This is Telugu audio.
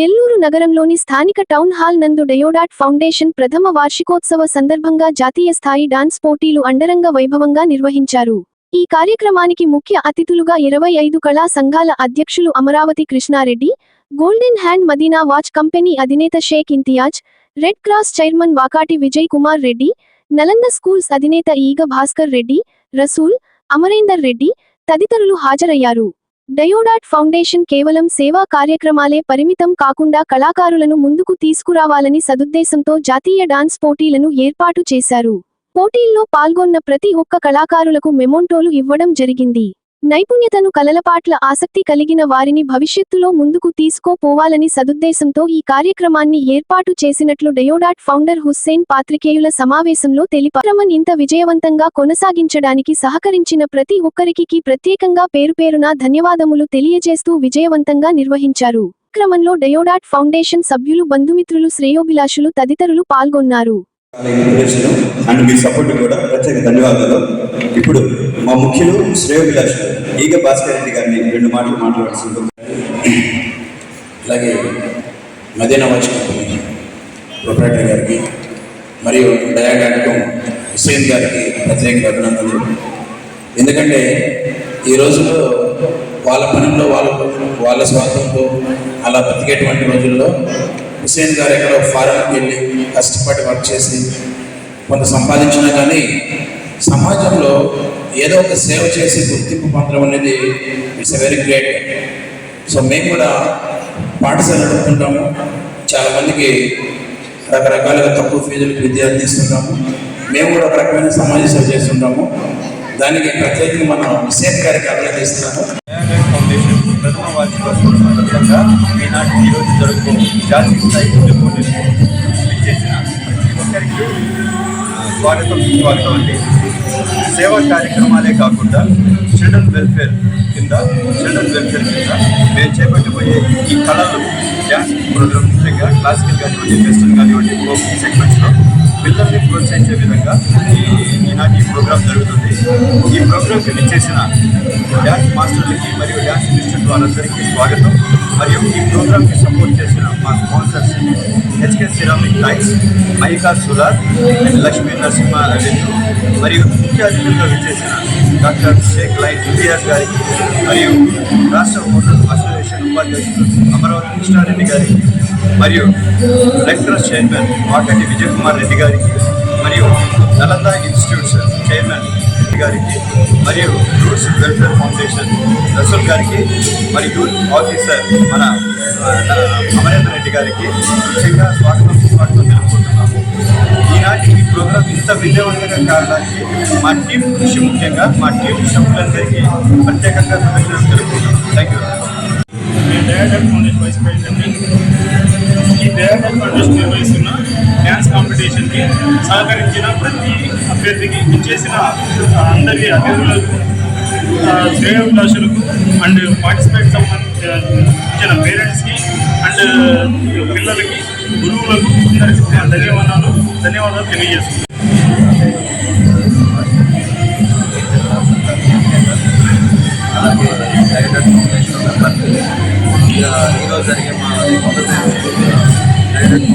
నెల్లూరు నగరంలోని స్థానిక టౌన్ హాల్ నందు డయోడాట్ ఫౌండేషన్ ప్రథమ వార్షికోత్సవ సందర్భంగా జాతీయ స్థాయి డాన్స్ పోటీలు అండరంగ వైభవంగా నిర్వహించారు. ఈ కార్యక్రమానికి ముఖ్య అతిథులుగా ఇరవై ఐదు కళా సంఘాల అధ్యక్షులు Amaravati Krishnareddy golden hand Madina watch company అధినేత Sheikh Imtiaz red cross chairman Vakati Vijay Kumar Reddy Nalanda schools అధినేత ఈగ భాస్కర్ రెడ్డి రసూల్ అమరేందర్ రెడ్డి తదితరులు హాజరయ్యారు. డయోడాట్ ఫౌండేషన్ కేవలం సేవా కార్యక్రమాలే పరిమితం కాకుండా కళాకారులను ముందుకు తీసుకురావాలని సదుద్దేశంతో జాతీయ డాన్స్ పోటీలను ఏర్పాటు చేశారు. పోటీల్లో పాల్గొన్న ప్రతి ఒక్క కళాకారులకు మెమోంటోలు ఇవ్వడం జరిగింది. నైపుణ్యతను కలలపాట్ల ఆసక్తి కలిగిన వారిని భవిష్యత్తులో ముందుకు తీసుకోపోవాలని సదుద్దేశంతో ఈ కార్యక్రమాన్ని ఏర్పాటు చేసినట్లు డయోడాట్ ఫౌండర్ హుస్సేన్ పాత్రికేయుల సమావేశంలో తెలిపారమన్ ఇంత విజయవంతంగా కొనసాగించడానికి సహకరించిన ప్రతి ఒక్కరికి ప్రత్యేకంగా పేరుపేరున ధన్యవాదములు తెలియజేస్తూ విజయవంతంగా నిర్వహించారు. క్రమంలో డయోడాట్ ఫౌండేషన్ సభ్యులు బంధుమిత్రులు శ్రేయోభిలాషులు తదితరులు పాల్గొన్నారు. అండ్ మీ సపోర్ట్ కూడా ప్రత్యేక ధన్యవాదాలు. ఇప్పుడు మా ముఖ్యులు శ్రేయోభిలాషులు. ఈగ భాస్కర్ రెడ్డి గారిని రెండు మాటలు మాట్లాడుతుంటాం అలాగే మదీనా వాచ్ కంపెనీ ప్రొపరేటర్ గారికి మరియు డయాడాక్టం హుసేన్ గారికి ప్రత్యేక అభినందనలు. ఎందుకంటే ఈ రోజుల్లో వాళ్ళ పనుల్లో వాళ్ళ వాళ్ళ స్వార్థంతో అలా బతికేటువంటి రోజుల్లో హుసేన్ గారు ఎక్కడో ఫారెన్కి వెళ్ళి కష్టపడి వర్క్ చేసి కొంత సంపాదించినా కానీ సమాజంలో ఏదో ఒక సేవ చేసి గుర్తింపు పొందడం అనేది ఇట్స్ వెరీ గ్రేట్ సో మేము కూడా పాఠశాల నడుపుకుంటాము చాలామందికి రకరకాలుగా తక్కువ ఫీజులకు విద్య అందిస్తున్నాము మేము కూడా ఒక రకమైన సమాజ సేవ చేస్తుంటాము. దానికి ప్రత్యేకంగా మనం విశేష కార్యక్రమాలు చేస్తున్నాము. ప్రథమ వార్షికోత్సవం సందర్భంగా ఈనాటి ఈరోజు జరుపు జాతీయ స్థాయి నృత్య విచ్చేసిన ప్రతి ఒక్కరికి స్వాగతం స్వాగతం అండి. సేవా కార్యక్రమాలే కాకుండా చిల్డ్రన్ వెల్ఫేర్ కింద చిల్డ్రన్ వెల్ఫేర్ కింద మేము చేపట్టబోయే ఈ కళలు డ్యాన్స్ ప్రోగ్రామ్ ముఖ్యంగా క్లాసికల్ కానివ్వండి వెస్టర్న్ కానివ్వండి ఫోక్ సెగ్మెంట్స్లో పిల్లల్ని ప్రోత్సహించే విధంగా ఈ ఈనాటి ఈ ప్రోగ్రాం జరుగుతుంది. ఈ ప్రోగ్రాంకి విచ్చేసిన డ్యాన్స్ మాస్టర్లకి మరియు డ్యాన్స్ ఇన్స్టిట్యూట్ వారందరికీ స్వాగతం. మరియు ఈ ప్రోగ్రాంకి సపోర్ట్ చేసిన మా స్పాన్సర్స్ సిరామిక్ టైల్స్ మైకా సులార్ అండ్ లక్ష్మీ నరసింహ రెవెన్యూ మరియు ముఖ్య అతిథులుగా విచ్చేసిన డాక్టర్ షేక్ లైన్ ఇంతియాజ్ గారికి మరియు రాష్ట్ర హోటల్ అసోసియేషన్ ఉపాధ్యక్షులు అమరావతి కృష్ణారెడ్డి గారికి మరియు లెక్చరర్ చైర్మన్ వాకటి విజయ్ కుమార్ రెడ్డి గారికి మరియు నలంద ఇన్స్టిట్యూట్స్ చైర్మన్ గారికి మరియు రూట్స్ వెల్ఫేర్ ఫౌండేషన్ రసూల్ గారికి మరి యూత్ ఆఫీసర్ మన అమరేంద్ర రెడ్డి గారికి ముఖ్యంగా స్వాగతం స్వాగతం తెలుపుకుంటున్నాము. ఈనాటి ఈ ప్రోగ్రాం ఇంత విజయవంతంగా కావడానికి మా టీం కృషి ముఖ్యంగా మా టీం సభ్యులందరికీ ప్రత్యేకంగా కృతజ్ఞతలు తెలుపుకుంటున్నాం థ్యాంక్ యూ నేను డయాడల్ ఫౌండేషన్ వైస్ ప్రెసిడెంట్ ఈ డయాడల్ ఫౌండేషన్ నిర్వహిస్తున్న డ్యాన్స్ కాంపిటీషన్కి సహకరించిన ప్రతి అభ్యర్థికి ఇచ్చేసిన అందరి అతిథులకు శ్రేయోభిలాషులకు అండ్ పార్టిసిపేట్ సంబంధించిన పేరెంట్స్కి అండ్ పిల్లలకి గురువులకు అందరికీ ధన్యవాదాలు. ధన్యవాదాలు తెలియజేస్తున్నాను.